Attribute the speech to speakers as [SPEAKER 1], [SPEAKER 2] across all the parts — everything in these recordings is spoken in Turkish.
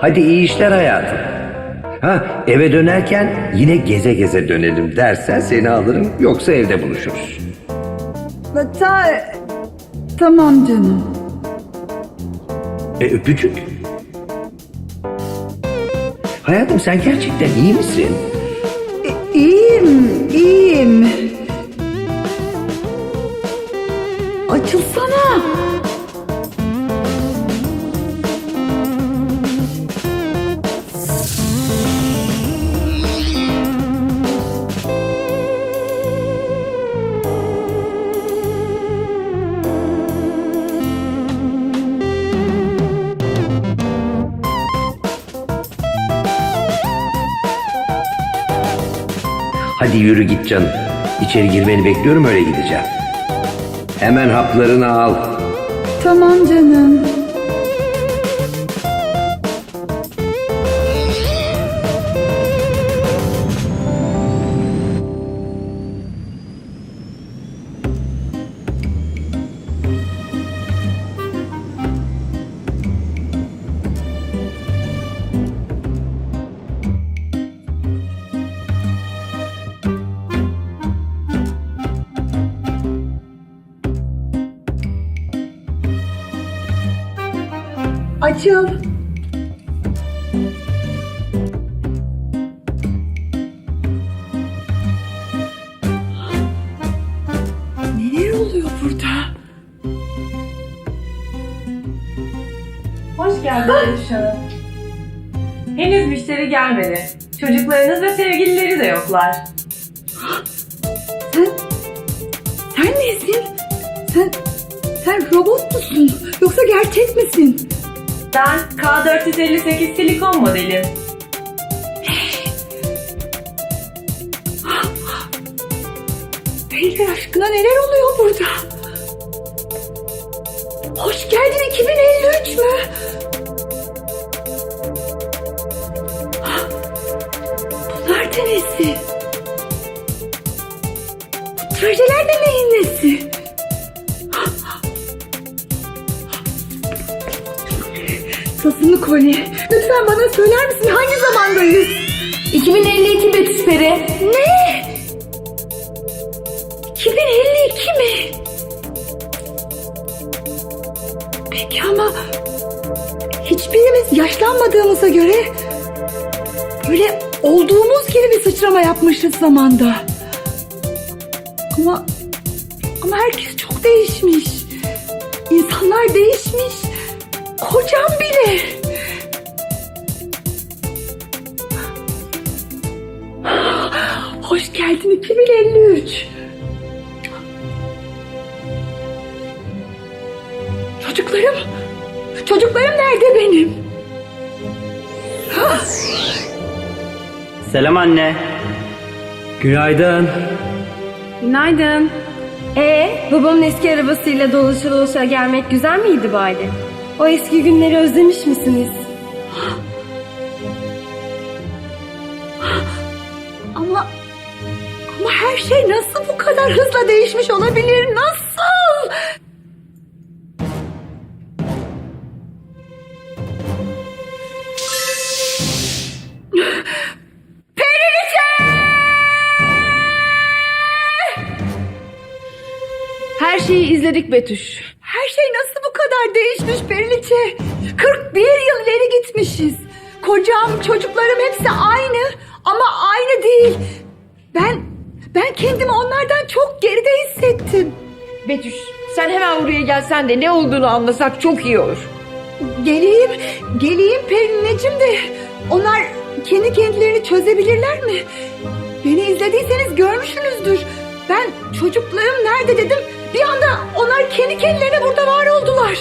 [SPEAKER 1] Hadi iyi işler hayatım. Ha eve dönerken yine geze geze dönelim dersen seni alırım yoksa evde buluşuruz.
[SPEAKER 2] Ta tamam canım.
[SPEAKER 1] E öpücük. Hayatım sen gerçekten iyi misin?
[SPEAKER 2] İyiyim, iyiyim.
[SPEAKER 1] Hadi yürü git canım. İçeri girmeni bekliyorum öyle gideceğim. Hemen haplarını al.
[SPEAKER 2] Tamam canım. Açıl. Neler oluyor burada?
[SPEAKER 3] Hoş geldiniz Hanım. Henüz müşteri gelmedi. Çocuklarınız ve sevgilileri de yoklar.
[SPEAKER 2] Sen, sen nesin? Sen, sen robot musun? Yoksa gerçek misin?
[SPEAKER 3] Ben K458 silikon modelim.
[SPEAKER 2] Peygamber aşkına neler oluyor burada? Hoş geldin 2053 mü? Bunlar da nesi? Bu trajeler de neyin nesi? Sasını kolye. Lütfen bana söyler misin hangi zamandayız?
[SPEAKER 4] 2052 Betüs Peri.
[SPEAKER 2] Ne? 2052 mi? Peki ama hiçbirimiz yaşlanmadığımıza göre böyle olduğumuz gibi bir sıçrama yapmışız zamanda. Ama ama herkes çok değişmiş. İnsanlar değişmiş. Kocam bile. Hoş geldin 2053. Çocuklarım, çocuklarım nerede benim?
[SPEAKER 5] Selam anne. Günaydın.
[SPEAKER 4] Günaydın. Ee, babamın eski arabasıyla dolaşa dolaşa gelmek güzel miydi bari? O eski günleri özlemiş misiniz?
[SPEAKER 2] Ama ama her şey nasıl bu kadar hızla değişmiş olabilir? Nasıl?
[SPEAKER 4] Her şeyi izledik Betüş.
[SPEAKER 2] Her şey nasıl kadar değişmiş Periliçe? 41 yıl ileri gitmişiz. Kocam, çocuklarım hepsi aynı ama aynı değil. Ben ben kendimi onlardan çok geride hissettim.
[SPEAKER 6] Betüş sen hemen buraya gelsen de ne olduğunu anlasak çok iyi olur.
[SPEAKER 2] Geleyim, geleyim Perineciğim de onlar kendi kendilerini çözebilirler mi? Beni izlediyseniz görmüşsünüzdür. Ben çocuklarım nerede dedim. Bir anda onlar kendi kendilerine burada var oldular.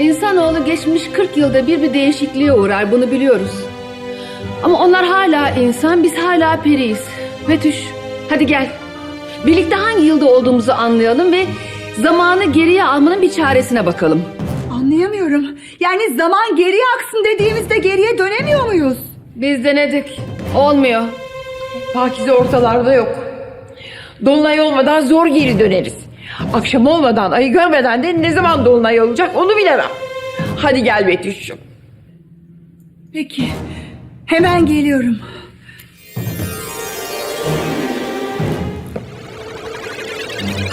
[SPEAKER 4] İnsanoğlu geçmiş 40 yılda bir bir değişikliğe uğrar bunu biliyoruz. Ama onlar hala insan biz hala periyiz. Betüş hadi gel. Birlikte hangi yılda olduğumuzu anlayalım ve zamanı geriye almanın bir çaresine bakalım.
[SPEAKER 2] Anlayamıyorum. Yani zaman geriye aksın dediğimizde geriye dönemiyor muyuz?
[SPEAKER 4] Biz denedik. Olmuyor.
[SPEAKER 6] Pakize ortalarda yok. Dolunay olmadan zor geri döneriz. Akşam olmadan, ayı görmeden de ne zaman dolunay olacak onu bilemem. Hadi gel Betüş'cüm.
[SPEAKER 2] Peki. Hemen geliyorum.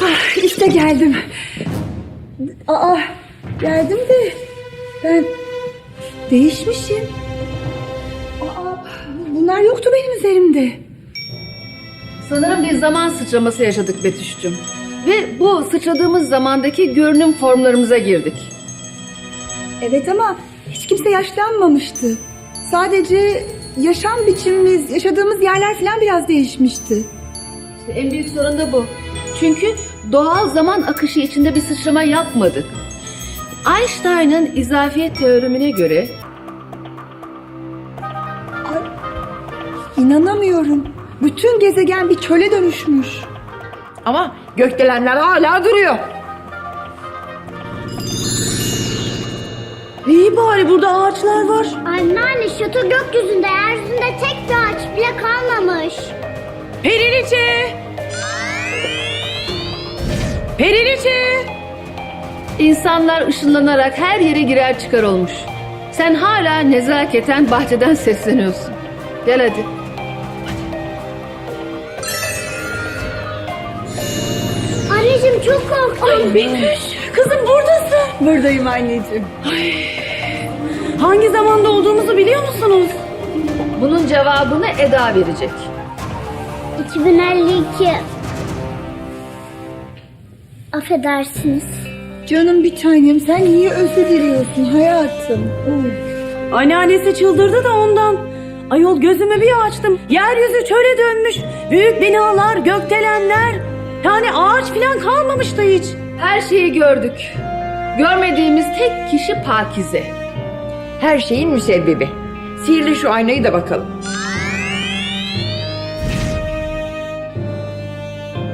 [SPEAKER 2] Ah, işte geldim. Aa, geldim de ben değişmişim. Aa, bunlar yoktu benim üzerimde.
[SPEAKER 4] Sanırım bir zaman sıçraması yaşadık Betüş'cüm. Ve bu sıçradığımız zamandaki görünüm formlarımıza girdik.
[SPEAKER 2] Evet ama hiç kimse yaşlanmamıştı. Sadece yaşam biçimimiz, yaşadığımız yerler falan biraz değişmişti.
[SPEAKER 4] İşte en büyük sorun da bu. Çünkü doğal zaman akışı içinde bir sıçrama yapmadık. Einstein'ın izafiyet teoremine göre
[SPEAKER 2] İnanamıyorum. Bütün gezegen bir çöle dönüşmüş.
[SPEAKER 6] Ama gökdelenler hala duruyor. İyi bari burada ağaçlar var.
[SPEAKER 7] Anneanne şato gökyüzünde yeryüzünde tek bir ağaç bile kalmamış.
[SPEAKER 6] Periliçe! Periliçe!
[SPEAKER 4] insanlar ışınlanarak her yere girer çıkar olmuş. Sen hala nezaketen bahçeden sesleniyorsun. Gel hadi.
[SPEAKER 7] Çok korktum.
[SPEAKER 6] Kızım buradasın.
[SPEAKER 2] Buradayım anneciğim.
[SPEAKER 6] Hangi zamanda olduğumuzu biliyor musunuz?
[SPEAKER 4] Bunun cevabını Eda verecek.
[SPEAKER 7] 2052. Affedersiniz.
[SPEAKER 2] Canım bir tanem sen niye özür diliyorsun hayatım?
[SPEAKER 8] Anneannesi çıldırdı da ondan. Ayol gözümü bir açtım. Yeryüzü çöle dönmüş. Büyük binalar, gökdelenler. Yani ağaç falan kalmamıştı hiç.
[SPEAKER 4] Her şeyi gördük. Görmediğimiz tek kişi Pakize.
[SPEAKER 6] Her şeyin müsebbibi. Sihirli şu aynayı da bakalım.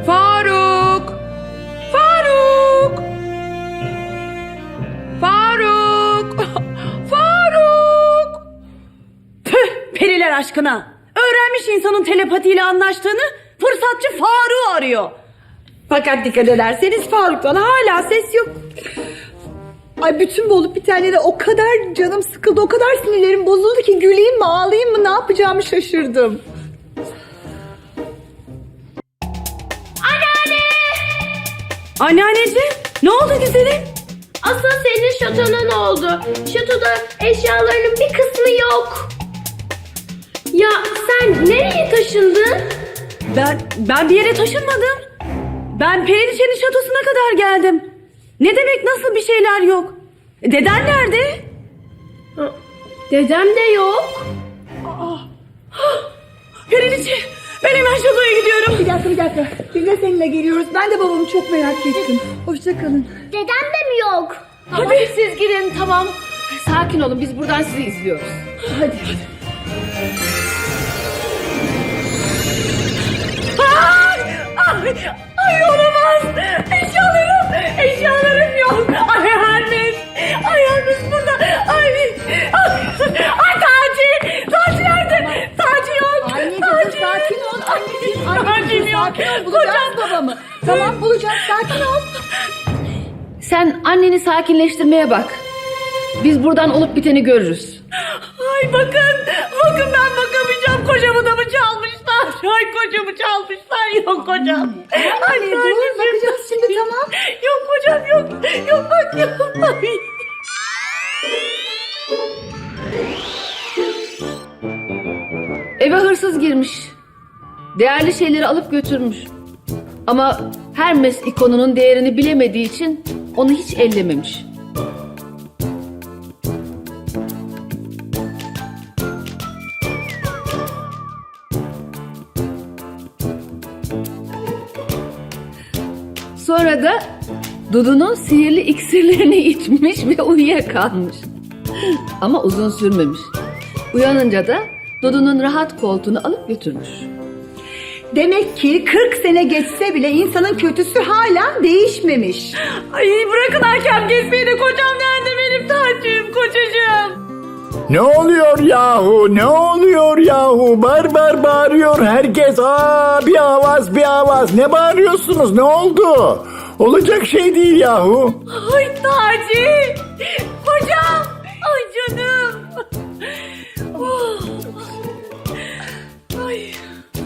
[SPEAKER 6] Faruk! Faruk! Faruk! Faruk!
[SPEAKER 8] Püh periler aşkına. Öğrenmiş insanın telepatiyle anlaştığını fırsatçı Faruk'u arıyor.
[SPEAKER 6] Fakat dikkat ederseniz Faruk'tan hala ses yok.
[SPEAKER 2] Ay bütün bu olup bitenlere o kadar canım sıkıldı, o kadar sinirlerim bozuldu ki güleyim mi ağlayayım mı ne yapacağımı şaşırdım.
[SPEAKER 8] Anneanneciğim ne oldu güzelim?
[SPEAKER 7] Asıl senin şatona ne oldu? Şatoda eşyalarının bir kısmı yok. Ya sen nereye taşındın?
[SPEAKER 8] Ben, ben bir yere taşınmadım. Ben Periliçe'nin şatosuna kadar geldim. Ne demek nasıl bir şeyler yok? Deden nerede?
[SPEAKER 7] Dedem de yok.
[SPEAKER 8] Periliçe ben hemen şatoya gidiyorum.
[SPEAKER 2] Bir dakika bir dakika. Biz de seninle geliyoruz. Ben de babamı çok merak ettim. Hoşçakalın.
[SPEAKER 7] Dedem de mi yok?
[SPEAKER 4] Hadi siz gidin tamam. Sakin olun biz buradan sizi izliyoruz.
[SPEAKER 2] Hadi.
[SPEAKER 8] Ay, ay, ay olamaz. Eşyalarım, eşyalarım yok. Ay Hermes, ay Hermes burada. Ay, ay, ay Taci, Taci nerede? Taci yok.
[SPEAKER 2] Anneciğim
[SPEAKER 8] Taci.
[SPEAKER 2] sakin ol. Anneciğim,
[SPEAKER 8] Tacim
[SPEAKER 2] anneciğim
[SPEAKER 8] yok.
[SPEAKER 2] sakin ol. Bulacağız babamı. Tamam bulacağız sakin ol.
[SPEAKER 4] Sen anneni sakinleştirmeye bak. Biz buradan olup biteni görürüz.
[SPEAKER 8] Ay bakın, bakın ben bakamayacağım. Kocamı da mı çalmışlar? Ay kocamı çalmışlar. Yok kocam. Ay
[SPEAKER 2] Anne, dur, bakacağız şimdi, tamam.
[SPEAKER 8] Yok kocam yok. Yok bak yok. Ay.
[SPEAKER 4] Eve hırsız girmiş. Değerli şeyleri alıp götürmüş. Ama Hermes ikonunun değerini bilemediği için onu hiç ellememiş. Sonra da Dudu'nun sihirli iksirlerini içmiş ve uyuyakalmış. Ama uzun sürmemiş. Uyanınca da Dudu'nun rahat koltuğunu alıp götürmüş.
[SPEAKER 2] Demek ki 40 sene geçse bile insanın kötüsü hala değişmemiş.
[SPEAKER 8] Ay bırakın hakem kesmeyi de kocam nerede benim Tacim kocacığım.
[SPEAKER 9] Ne oluyor yahu? Ne oluyor yahu? Bar bar bağırıyor herkes. Aa bir avaz bir avaz. Ne bağırıyorsunuz? Ne oldu? Olacak şey değil yahu.
[SPEAKER 8] Ay Taci! Hocam! Ay canım! Oh. Ay.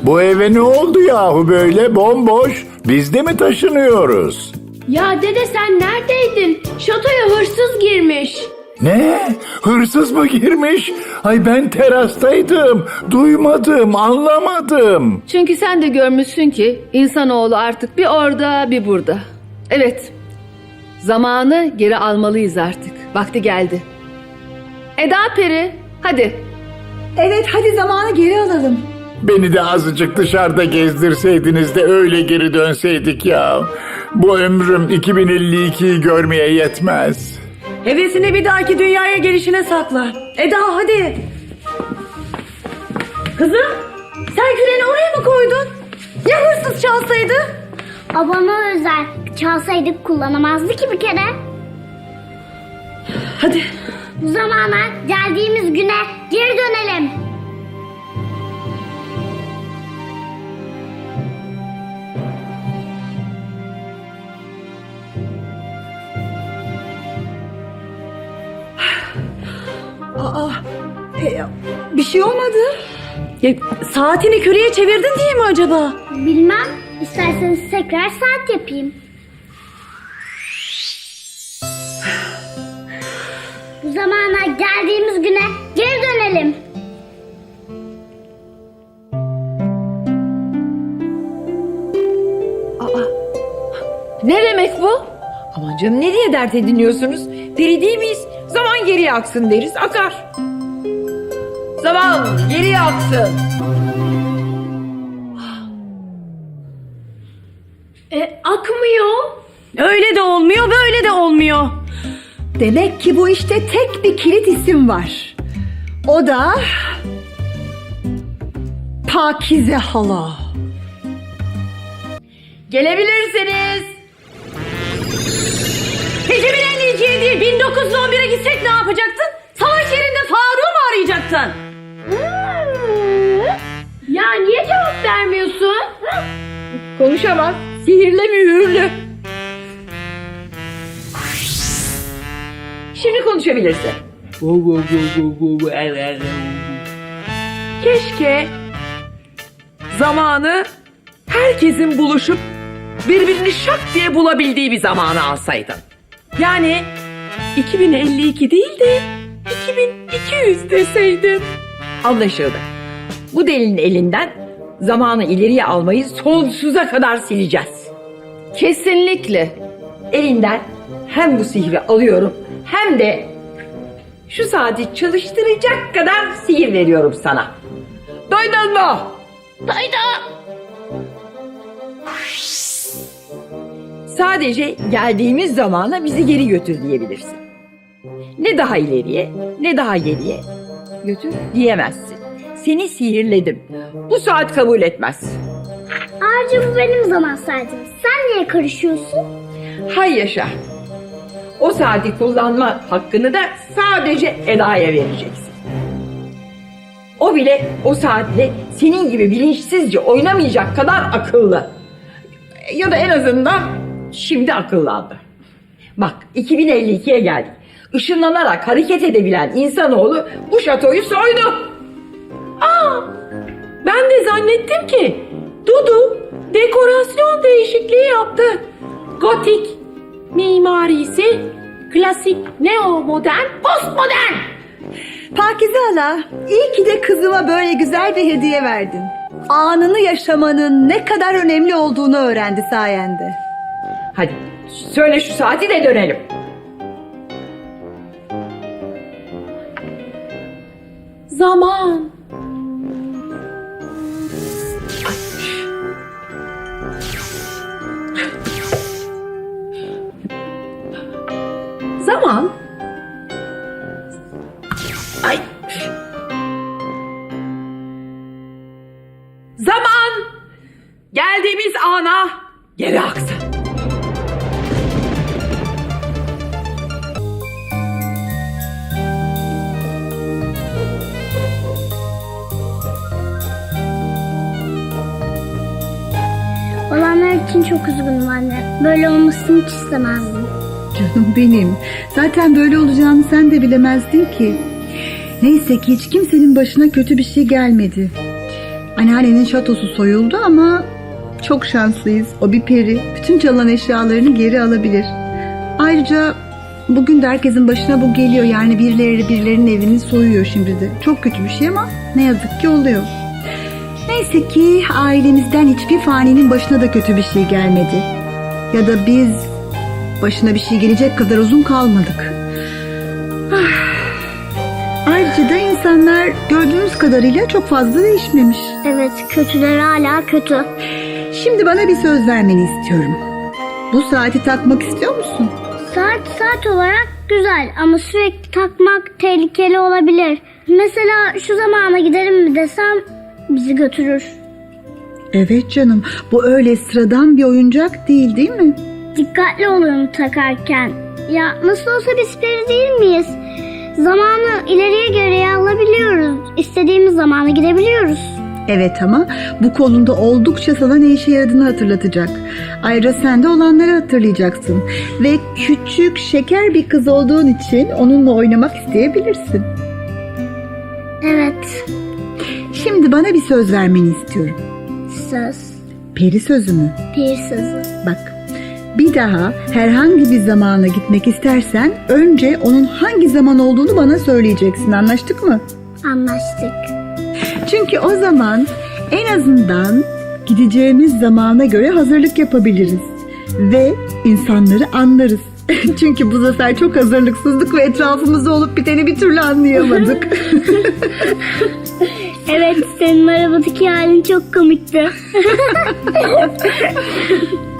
[SPEAKER 9] Bu eve ne oldu yahu böyle bomboş? Biz de mi taşınıyoruz?
[SPEAKER 7] Ya dede sen neredeydin? Şatoya hırsız girmiş.
[SPEAKER 9] Ne? Hırsız mı girmiş? Ay ben terastaydım. Duymadım, anlamadım.
[SPEAKER 4] Çünkü sen de görmüşsün ki insanoğlu artık bir orada bir burada. Evet. Zamanı geri almalıyız artık. Vakti geldi. Eda Peri hadi.
[SPEAKER 2] Evet hadi zamanı geri alalım.
[SPEAKER 9] Beni de azıcık dışarıda gezdirseydiniz de öyle geri dönseydik ya. Bu ömrüm 2052'yi görmeye yetmez.
[SPEAKER 8] Hevesini bir dahaki dünyaya gelişine sakla. Eda hadi. Kızım sen küreni oraya mı koydun? Ya hırsız çalsaydı?
[SPEAKER 7] Abama özel. Çalsaydık kullanamazdı ki bir kere.
[SPEAKER 8] Hadi.
[SPEAKER 7] Bu zamana geldiğimiz güne geri dönelim.
[SPEAKER 2] Bir şey olmadı.
[SPEAKER 8] Ya, saatini küreye çevirdin diye mi acaba?
[SPEAKER 7] Bilmem. İsterseniz tekrar saat yapayım. Bu zamana geldiğimiz güne geri dönelim.
[SPEAKER 4] Ne demek bu?
[SPEAKER 6] Aman canım ne diye dert ediniyorsunuz? Peri değil miyiz? Zaman geriye aksın deriz akar. Zaman geriye aksın.
[SPEAKER 7] E, akmıyor.
[SPEAKER 8] Öyle de olmuyor böyle de olmuyor.
[SPEAKER 2] Demek ki bu işte tek bir kilit isim var. O da... Pakize Hala.
[SPEAKER 8] Gelebilirsiniz. 52'ye değil 1911'e gitsek ne yapacaktın? Savaş yerinde Faruk'u mu arayacaktın?
[SPEAKER 7] Ya niye cevap vermiyorsun?
[SPEAKER 6] Konuşamaz. Sihirle mühürlü. Şimdi konuşabilirsin. Keşke zamanı herkesin buluşup birbirini şak diye bulabildiği bir zamanı alsaydın. Yani 2052 değil de 2200 deseydin. Anlaşıldı. Bu delinin elinden zamanı ileriye almayı sonsuza kadar sileceğiz.
[SPEAKER 4] Kesinlikle.
[SPEAKER 6] Elinden hem bu sihri alıyorum hem de şu saati çalıştıracak kadar sihir veriyorum sana. Duydun mu?
[SPEAKER 7] Duydum.
[SPEAKER 6] Sadece geldiğimiz zamana bizi geri götür diyebilirsin. Ne daha ileriye ne daha geriye götür diyemezsin. Seni sihirledim. Bu saat kabul etmez.
[SPEAKER 7] Ayrıca bu benim zaman saatim. Sen niye karışıyorsun?
[SPEAKER 6] Hay yaşa. O saati kullanma hakkını da sadece Eda'ya vereceksin. O bile o saatle senin gibi bilinçsizce oynamayacak kadar akıllı. Ya da en azından şimdi akıllandı. Bak 2052'ye geldik. Işınlanarak hareket edebilen insanoğlu bu şatoyu soydu. Aa, ben de zannettim ki Dudu dekorasyon değişikliği yaptı. Gotik mimarisi klasik neo modern postmodern.
[SPEAKER 2] Pakize Hala, iyi ki de kızıma böyle güzel bir hediye verdin. Anını yaşamanın ne kadar önemli olduğunu öğrendi sayende.
[SPEAKER 6] Hadi söyle şu saati de dönelim. Zaman. Zaman.
[SPEAKER 7] Olanlar için çok üzgünüm anne. Böyle olmasını hiç istemezdim.
[SPEAKER 2] Canım benim. Zaten böyle olacağını sen de bilemezdin ki. Neyse ki hiç kimsenin başına kötü bir şey gelmedi. Anneannenin şatosu soyuldu ama çok şanslıyız. O bir peri. Bütün çalınan eşyalarını geri alabilir. Ayrıca bugün de herkesin başına bu geliyor. Yani birileri birilerinin evini soyuyor şimdi de. Çok kötü bir şey ama ne yazık ki oluyor. Neyse ki ailemizden hiçbir faninin başına da kötü bir şey gelmedi. Ya da biz başına bir şey gelecek kadar uzun kalmadık. Ah. Ayrıca da insanlar gördüğünüz kadarıyla çok fazla değişmemiş.
[SPEAKER 7] Evet kötüler hala kötü.
[SPEAKER 2] Şimdi bana bir söz vermeni istiyorum. Bu saati takmak istiyor musun?
[SPEAKER 7] Saat saat olarak güzel ama sürekli takmak tehlikeli olabilir. Mesela şu zamana gidelim mi desem bizi götürür.
[SPEAKER 2] Evet canım. Bu öyle sıradan bir oyuncak değil değil mi?
[SPEAKER 7] Dikkatli olun takarken. Ya nasıl olsa biz peri değil miyiz? Zamanı ileriye geriye alabiliyoruz. İstediğimiz zamana gidebiliyoruz.
[SPEAKER 2] Evet ama bu kolunda oldukça sana ne işe yaradığını hatırlatacak. Ayrıca sen de olanları hatırlayacaksın. Ve küçük şeker bir kız olduğun için onunla oynamak isteyebilirsin.
[SPEAKER 7] Evet.
[SPEAKER 2] Şimdi bana bir söz vermeni istiyorum.
[SPEAKER 7] Söz.
[SPEAKER 2] Peri sözü mü?
[SPEAKER 7] Bir sözü.
[SPEAKER 2] Bak bir daha herhangi bir zamana gitmek istersen önce onun hangi zaman olduğunu bana söyleyeceksin anlaştık mı?
[SPEAKER 7] Anlaştık.
[SPEAKER 2] Çünkü o zaman en azından gideceğimiz zamana göre hazırlık yapabiliriz ve insanları anlarız. Çünkü bu sefer çok hazırlıksızlık ve etrafımızda olup biteni bir türlü anlayamadık.
[SPEAKER 7] Evet senin arabadaki halin çok komikti.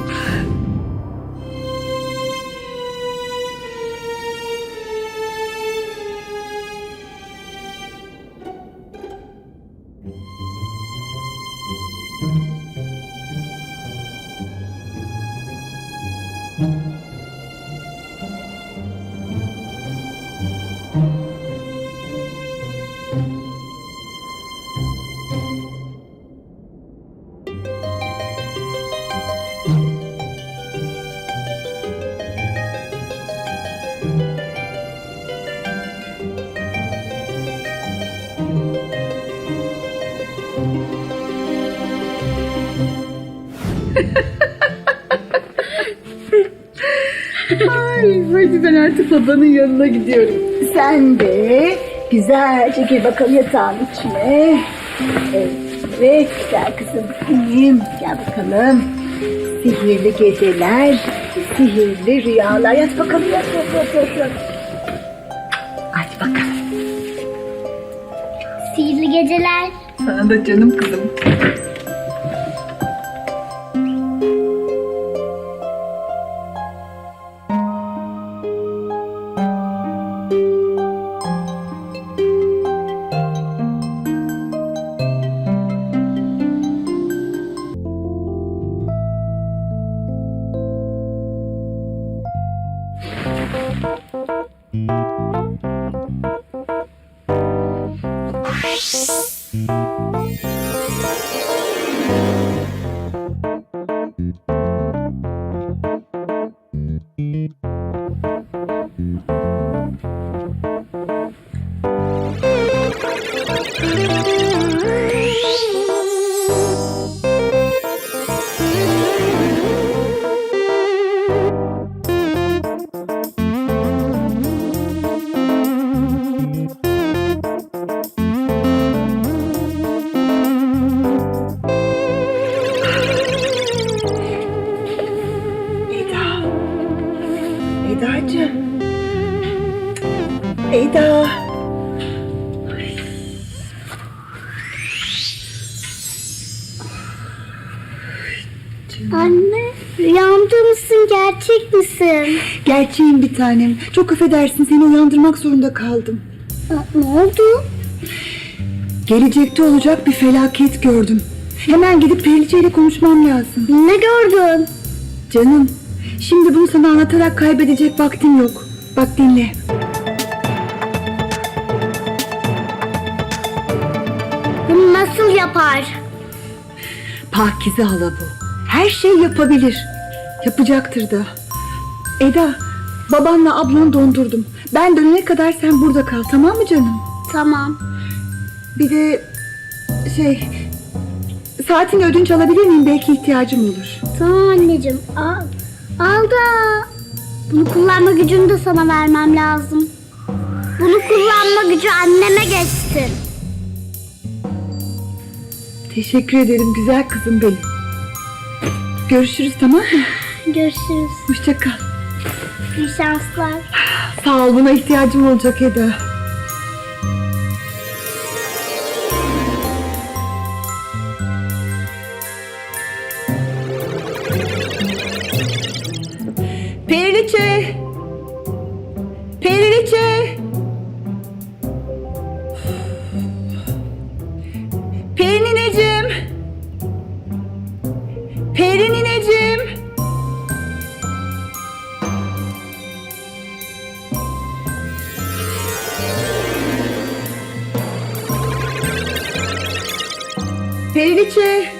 [SPEAKER 2] Ay, hadi ben artık babanın yanına gidiyorum. Sen de güzelce gir bakalım yatağın içine. Evet, güzel kızım benim. Gel bakalım. Sihirli geceler, sihirli rüyalar. Yat bakalım, yat, yat, yat, yat. Hadi bakalım.
[SPEAKER 7] Sihirli geceler.
[SPEAKER 2] Sana da canım kızım. Bir tanem. Çok affedersin seni uyandırmak zorunda kaldım.
[SPEAKER 7] Ne oldu?
[SPEAKER 2] Gelecekte olacak bir felaket gördüm. Hemen gidip Periliçe ile konuşmam lazım.
[SPEAKER 7] Ne gördün?
[SPEAKER 2] Canım, şimdi bunu sana anlatarak kaybedecek vaktim yok. Bak dinle.
[SPEAKER 7] Bunu nasıl yapar?
[SPEAKER 2] Pakize hala bu. Her şey yapabilir. Yapacaktır da. Eda, babanla ablanı dondurdum. Ben dönene kadar sen burada kal tamam mı canım?
[SPEAKER 7] Tamam.
[SPEAKER 2] Bir de şey Saatini ödünç alabilir miyim? Belki ihtiyacım olur.
[SPEAKER 7] Tamam anneciğim al. Al da. Bunu kullanma gücünü de sana vermem lazım. Bunu kullanma gücü anneme geçsin.
[SPEAKER 2] Teşekkür ederim güzel kızım benim. Görüşürüz tamam mı?
[SPEAKER 7] Görüşürüz.
[SPEAKER 2] Hoşça kal.
[SPEAKER 7] İyi.
[SPEAKER 2] Sağ ol buna ihtiyacım olacak Eda. Periliçe!